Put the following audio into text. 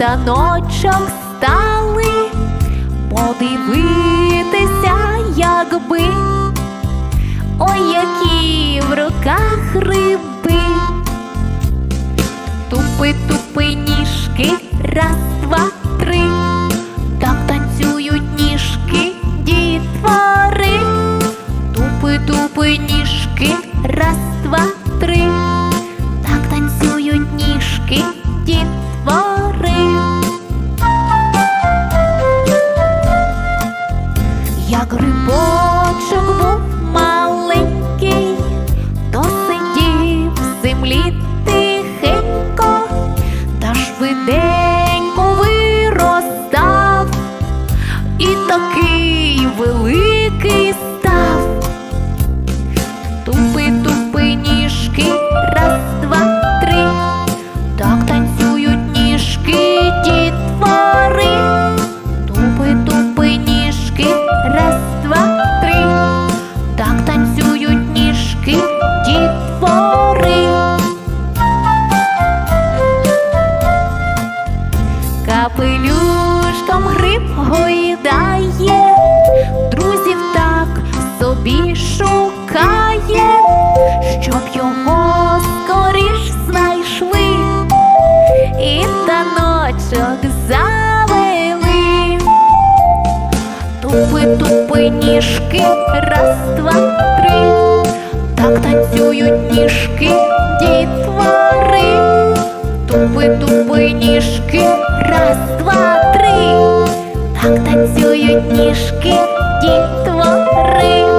таночок стали, подивитися, якби, ой, які в руках риби. Тупи, тупи ніжки, раз, два, три. Так танцюють ніжки, дітвори. Тупи, тупи ніжки, великий став. Тупи, тупи ніжки, раз, два, три. Так танцюють ніжки дітвори. Тупи, тупи ніжки, раз, два, три. Так танцюють ніжки дітвори. Капелюшком гриб гойдає, ніжки, раз, два, три. Так танцюють ніжки, дітвори. Тупи, тупи ніжки, раз, два, три. Так танцюють ніжки, дітвори.